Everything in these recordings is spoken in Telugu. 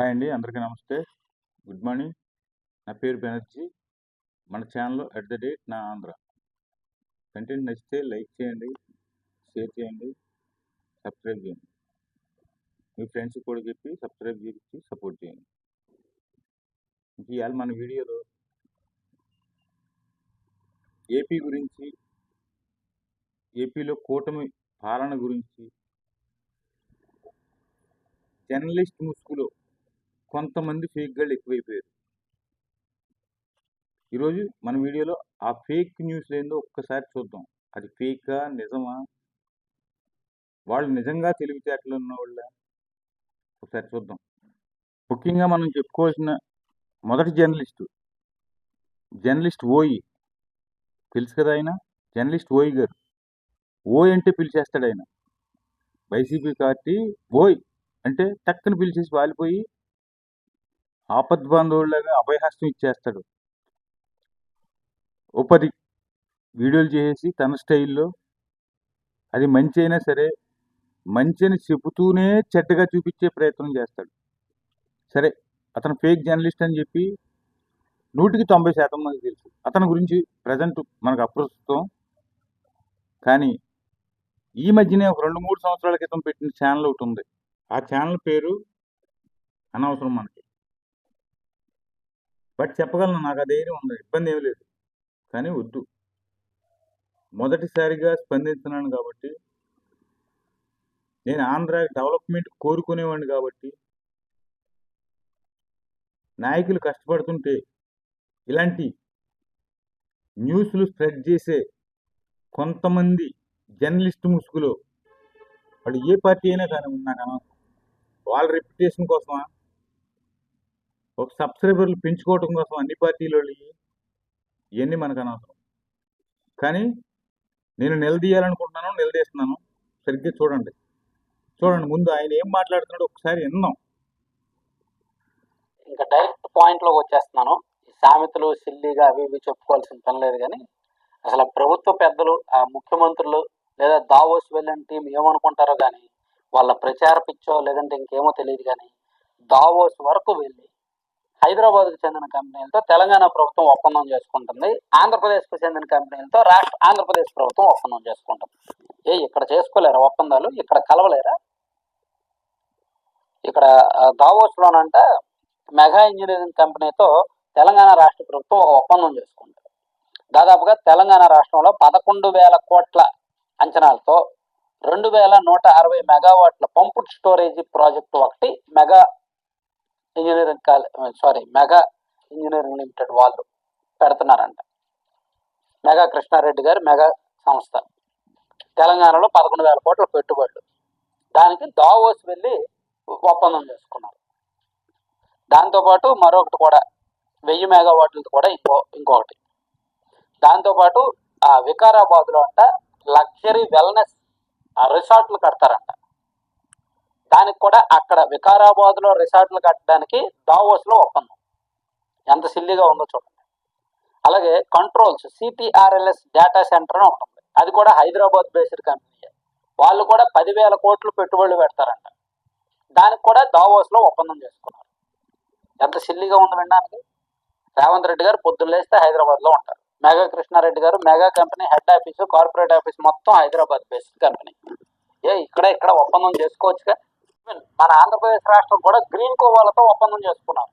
హాయ్ అండి అందరికీ నమస్తే. Good morning. నా పేరు బెనర్జీ. మన ఛానల్ అట్ ద డేట్ నా ఆంధ్ర. కంటెంట్ నచ్చితే లైక్ చేయండి షేర్ చేయండి సబ్స్క్రైబ్ చేయండి. మీ ఫ్రెండ్స్కి కూడా చెప్పి సబ్స్క్రైబ్ చేసి సపోర్ట్ చేయండి. ఇవాళ మన వీడియోలో ఏపీ గురించి ఏపీలో కూటమి పాలన గురించి జర్నలిస్ట్ ముసుగులో కొంతమంది ఫేక్ గళ్ళు ఎక్కువైపోయారు. ఈరోజు మన వీడియోలో ఆ ఫేక్ న్యూస్ ఏందో ఒక్కసారి చూద్దాం. అది ఫేకా నిజమా? వాళ్ళు నిజంగా తెలివితేటలు ఉన్న వాళ్ళ ఒకసారి చూద్దాం. ముఖ్యంగా మనం చెప్పుకోవాల్సిన మొదటి జర్నలిస్టు. జర్నలిస్ట్ ఓయి. తెలుసు కదా ఆయన? జర్నలిస్ట్ ఓయి గారు. ఓయ్ అంటే పిలిచేస్తాడు ఆయన వైసీపీ పార్టీ ఓయ్ అంటే టక్కుని పిలిచేసి వాలిపోయి ఆపద్బాంధవులాగా అభయహస్తం ఇచ్చేస్తాడు. ఉపది వీడియోలు చేసేసి తన స్టైల్లో అది మంచి అయినా సరే మంచి అని చెబుతూనే చెడ్డగా చూపించే ప్రయత్నం చేస్తాడు. సరే అతను ఫేక్ జర్నలిస్ట్ అని చెప్పి నూటికి తొంభై శాతం మనకు తెలుసు. అతని గురించి ప్రజెంట్ మనకు అప్రస్తుతం. కానీ ఈ మధ్యనే ఒక రెండు మూడు సంవత్సరాల క్రితం పెట్టిన ఛానల్ ఒకటి ఉంది. ఆ ఛానల్ పేరు అనవసరం మనకి. బట్ చెప్పగలను నాకు ఆ ధైర్యం ఉంది. ఇబ్బంది ఏమీ లేదు. కానీ వద్దు. మొదటిసారిగా స్పందిస్తున్నాను కాబట్టి నేను ఆంధ్ర డెవలప్మెంట్ కోరుకునేవాడిని కాబట్టి నాయకులు కష్టపడుతుంటే ఇలాంటి న్యూస్లు స్ప్రెడ్ చేసే కొంతమంది జర్నలిస్ట్ ముసుగులో వాళ్ళు ఏ పార్టీ అయినా కానీ నాకు అనవసరం. వాళ్ళ రెప్యుటేషన్ కోసమా? ఒక సబ్స్క్రైబర్లు పెంచుకోవటం కోసం అన్ని పార్టీలు ఇవన్నీ మనకు అనవసరం. కానీ నేను నిలదీయాలనుకుంటున్నాను నిలదీస్తున్నాను సరిగ్గా చూడండి. చూడండి ముందు ఆయన ఏం మాట్లాడుతున్నాడో ఒకసారి విన్నాం ఇంకా డైరెక్ట్ పాయింట్లోకి వచ్చేస్తున్నాను. ఈ సామెతలు సిల్లీగా అవి ఇవి చెప్పుకోవాల్సిన పని లేదు కానీ అసలు ప్రభుత్వ పెద్దలు ఆ ముఖ్యమంత్రులు లేదా దావోస్ వెళ్ళిన టీం ఏమనుకుంటారో కానీ వాళ్ళ ప్రచార పిచ్చో లేదంటే ఇంకేమో తెలియదు కానీ దావోస్ వరకు వెళ్ళి హైదరాబాద్కు చెందిన కంపెనీలతో తెలంగాణ ప్రభుత్వం ఒప్పందం చేసుకుంటుంది. ఆంధ్రప్రదేశ్కు చెందిన కంపెనీలతో రాష్ట్ర ఆంధ్రప్రదేశ్ ప్రభుత్వం ఒప్పందం చేసుకుంటుంది. ఏ ఇక్కడ చేసుకోలేరా ఒప్పందాలు? ఇక్కడ కలవలేరా? ఇక్కడ దావోస్లోనంట మెగా ఇంజనీరింగ్ కంపెనీతో తెలంగాణ రాష్ట్ర ప్రభుత్వం ఒక ఒప్పందం చేసుకుంటుంది. దాదాపుగా తెలంగాణ రాష్ట్రంలో పదకొండు వేల కోట్ల అంచనాలతో రెండు వేల నూట అరవై మెగావాట్ల పంపుడ్ స్టోరేజీ ప్రాజెక్టు ఒకటి mega engineering college sorry mega engineering limited వాళ్ళు పెడుతున్నారంట. మెగా కృష్ణారెడ్డి గారి మెగా సంస్థ. తెలంగాణలో పదకొండు వేల కోట్ల పెట్టుబడులు. దానికి దావోస్ వెళ్ళి ఒప్పందం చేసుకున్నారు. దాంతోపాటు మరొకటి కూడా వెయ్యి మెగావాట్లది కూడా ఇంకో ఇంకొకటి. దాంతోపాటు ఆ వికారాబాద్లో అంట లగ్జరీ వెల్నెస్ రిసార్ట్లు కడతారంట. దానికి కూడా అక్కడ వికారాబాద్లో రిసార్ట్లు కట్టడానికి దావోస్లో ఒప్పందం. ఎంత సిల్లీగా ఉందో చూడండి. అలాగే కంట్రోల్స్ సిటీఆర్ఎల్ఎస్ డేటా సెంటర్ అని ఉంటుంది అది కూడా హైదరాబాద్ బేస్డ్ కంపెనీ వాళ్ళు కూడా పదివేల కోట్లు పెట్టుబడులు పెడతారంట. దానికి కూడా దావోస్లో ఒప్పందం చేసుకున్నారు. ఎంత సిల్లీగా ఉంది వినడానికి? రేవంత్ రెడ్డి గారు పొద్దున్న లేస్తే హైదరాబాద్లో ఉంటారు. మెగా కృష్ణారెడ్డి గారు mega company head office corporate office మొత్తం హైదరాబాద్ బేస్డ్ కంపెనీ ఏ ఇక్కడ ఇక్కడ ఒప్పందం చేసుకోవచ్చుగా? మన ఆంధ్రప్రదేశ్ రాష్ట్రం కూడా గ్రీన్ కో వాళ్ళతో ఒప్పందం చేసుకున్నారు.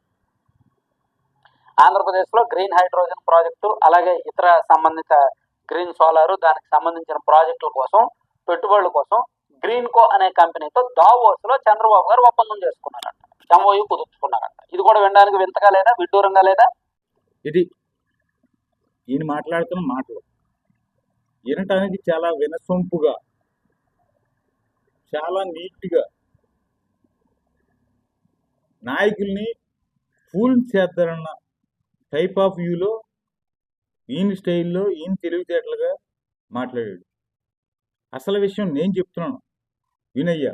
ఆంధ్రప్రదేశ్లో గ్రీన్ హైడ్రోజన్ ప్రాజెక్టు అలాగే ఇతర సంబంధిత గ్రీన్ సోలార్ దానికి సంబంధించిన ప్రాజెక్టుల కోసం పెట్టుబడుల కోసం గ్రీన్ కో అనే కంపెనీతో దావోస్లో చంద్రబాబు గారు ఒప్పందం చేసుకున్నారంట. ఎంఓయు కుదుర్చుకున్నారంట. ఇది కూడా వినడానికి వింతగా లేదా విడ్డూరంగా లేదా? ఇది ఈయన మాట్లాడుతున్న మాటలు వినటానికి చాలా వినసొంపుగా చాలా నీట్గా నాయకుల్ని ఫూల్ చేద్దారన్న టైప్ ఆఫ్ వ్యూలో ఈయన స్టైల్లో ఈయన తెలివితేటలుగా మాట్లాడాడు. అసలు విషయం నేను చెప్తున్నాను. వినయ్యా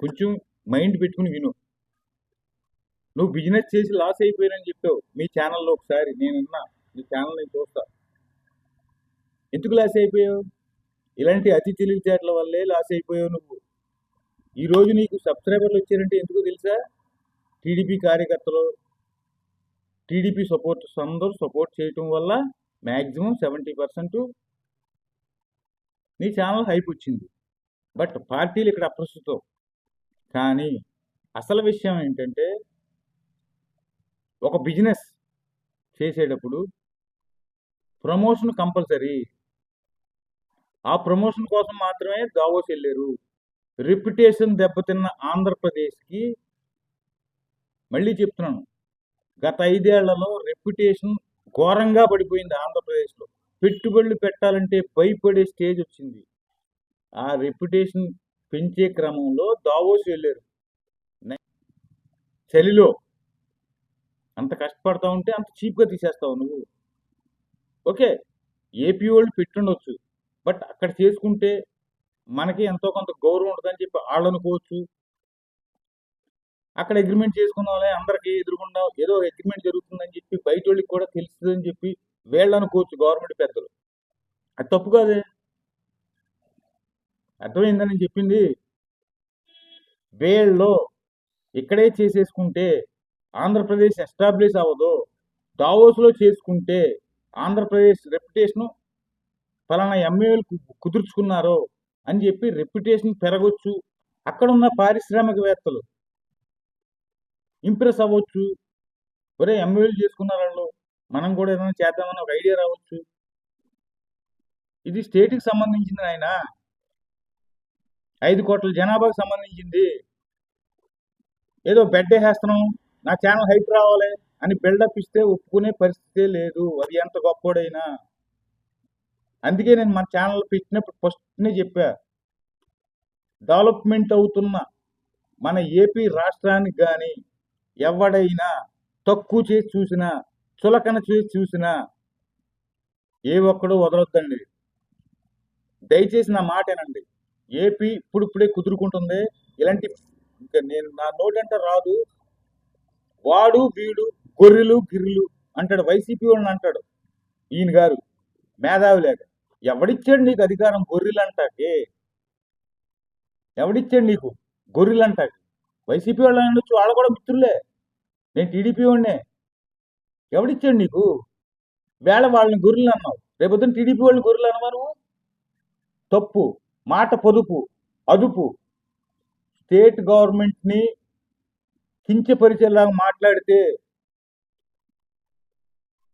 కొంచెం మైండ్ పెట్టుకుని విను. నువ్వు బిజినెస్ చేసి లాస్ అయిపోయానని చెప్పావు. మీ ఛానల్లో ఒకసారి నేను విన్నా మీ ఛానల్ నేను చూస్తా. ఎందుకు లాస్ అయిపోయావు? ఇలాంటి అతి తెలివితేటల వల్లే లాస్ అయిపోయావు నువ్వు. ఈ రోజు నీకు సబ్స్క్రైబర్లు వచ్చారంటే ఎందుకు తెలుసా? టీడీపీ కార్యకర్తలు టీడీపీ సపోర్టర్స్ అందరూ సపోర్ట్ చేయటం వల్ల మ్యాక్సిమం సెవెంటీ పర్సెంట్ నీ ఛానల్ హైప్ వచ్చింది. బట్ పార్టీలు ఇక్కడ అప్రస్తుతం. కానీ అసలు విషయం ఏంటంటే ఒక బిజినెస్ చేసేటప్పుడు ప్రమోషన్ కంపల్సరీ. ఆ ప్రమోషన్ కోసం మాత్రమే దావోస్ వెళ్ళారు. రిప్యుటేషన్ దెబ్బతిన్న ఆంధ్రప్రదేశ్కి మళ్ళీ చెప్తున్నాను. గత ఐదేళ్ళలో రెప్యుటేషన్ ఘోరంగా పడిపోయింది ఆంధ్రప్రదేశ్లో. పెట్టుబడులు పెట్టాలంటే భయపడే స్టేజ్ వచ్చింది. ఆ రెప్యుటేషన్ పెంచే క్రమంలో దావోస్ వెళ్ళారు. చలిలో. అంత కష్టపడతా ఉంటే అంత చీప్గా తీసేస్తావు నువ్వు. ఓకే ఏపీ వాళ్ళు పెట్టుండొచ్చు. బట్ అక్కడ చేసుకుంటే మనకి ఎంతో కొంత గౌరవం ఉంటుందని చెప్పి వాళ్ళు అనుకోవచ్చు అక్కడ అగ్రిమెంట్ చేసుకున్నాంలే అందరికీ ఎదురుకుండా ఏదో అగ్రిమెంట్ జరుగుతుందని చెప్పి బయట వాళ్ళకి కూడా తెలుస్తుందని చెప్పి వీళ్ళు అనుకోవచ్చు గవర్నమెంట్ పెద్దలు. అది తప్పు కాదే. అర్థమైందని చెప్పింది? వేళ్ళలో ఇక్కడే చేసేసుకుంటే ఆంధ్రప్రదేశ్ ఎస్టాబ్లిష్ అవ్వదు. దావోస్లో చేసుకుంటే ఆంధ్రప్రదేశ్ రెప్యుటేషను ఫలానా ఎమ్మెల్యేలు కుదుర్చుకున్నారు అని చెప్పి రెప్యుటేషన్ పెరగొచ్చు. అక్కడున్న పారిశ్రామికవేత్తలు ఇంప్రెస్ అవ్వచ్చు. ఒరే ఎంఎల్ఏ చేసుకున్నారు వాళ్ళు. మనం కూడా ఏదైనా చేద్దామని ఒక ఐడియా రావచ్చు. ఇది స్టేట్కి సంబంధించింది ఆయన ఐదు కోట్ల జనాభాకు సంబంధించింది. ఏదో బెడ్ వేసేస్తున్నాం. నా ఛానల్ హైప్ రావాలి అని బిల్డప్ ఇస్తే ఒప్పుకునే పరిస్థితే లేదు. అది ఎంత గొప్పోడైనా అందుకే నేను మన ఛానల్ పెట్టినప్పుడు ఫస్ట్నే చెప్పా. డెవలప్మెంట్ అవుతున్న మన ఏపీ రాష్ట్రానికి కానీ ఎవడైనా తక్కువ చేసి చూసినా చులకన చేసి చూసినా ఏ ఒక్కడు వదలొద్దండి. దయచేసి నా మాట ఏపీ ఇప్పుడిప్పుడే కుదురుకుంటుంది. ఇలాంటి ఇంకా నేను నా నోటంటే రాదు. వాడు వీడు గొర్రెలు గిర్రెలు అంటాడు. వైసీపీ వాళ్ళని అంటాడు. ఈయన గారు మేధావి లేక. ఎవడిచ్చాడు నీకు అధికారం? గొర్రెలు అంటాకే ఎవడిచ్చాడు నీకు? గొర్రెలు అంటాడు. వైసీపీ వాళ్ళు అనొచ్చు వాళ్ళు కూడా మిత్రులే. నేను టీడీపీ వాడినే. ఎవడిచ్చాడు నీకు? వేళ వాళ్ళని గొర్రెలు అన్నావు. రేపొద్దున టీడీపీ వాళ్ళని గొర్రెలు అన్నవా నువ్వు తప్పు. మాట పొదుపు. అదుపు. స్టేట్ గవర్నమెంట్ని కించపరిచేలాగా మాట్లాడితే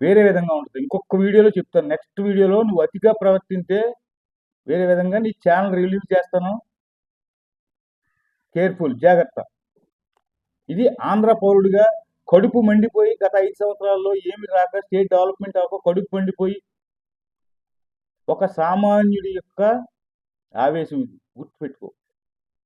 వేరే విధంగా ఉంటుంది. ఇంకొక వీడియోలో చెప్తాను. నెక్స్ట్ వీడియోలో నువ్వు అతిగా ప్రవర్తింతే వేరే విధంగా నీ ఛానల్ రిలీవ్ చేస్తాను. కేర్ఫుల్. జాగ్రత్త. ఇది ఆంధ్ర పౌరుడిగా కడుపు మండిపోయి గత ఐదు సంవత్సరాల్లో ఏమి రాక స్టేట్ డెవలప్మెంట్ అవ్వక కడుపు మండిపోయి ఒక సామాన్యుడి యొక్క ఆవేశం ఇది. గుర్తుపెట్టుకో.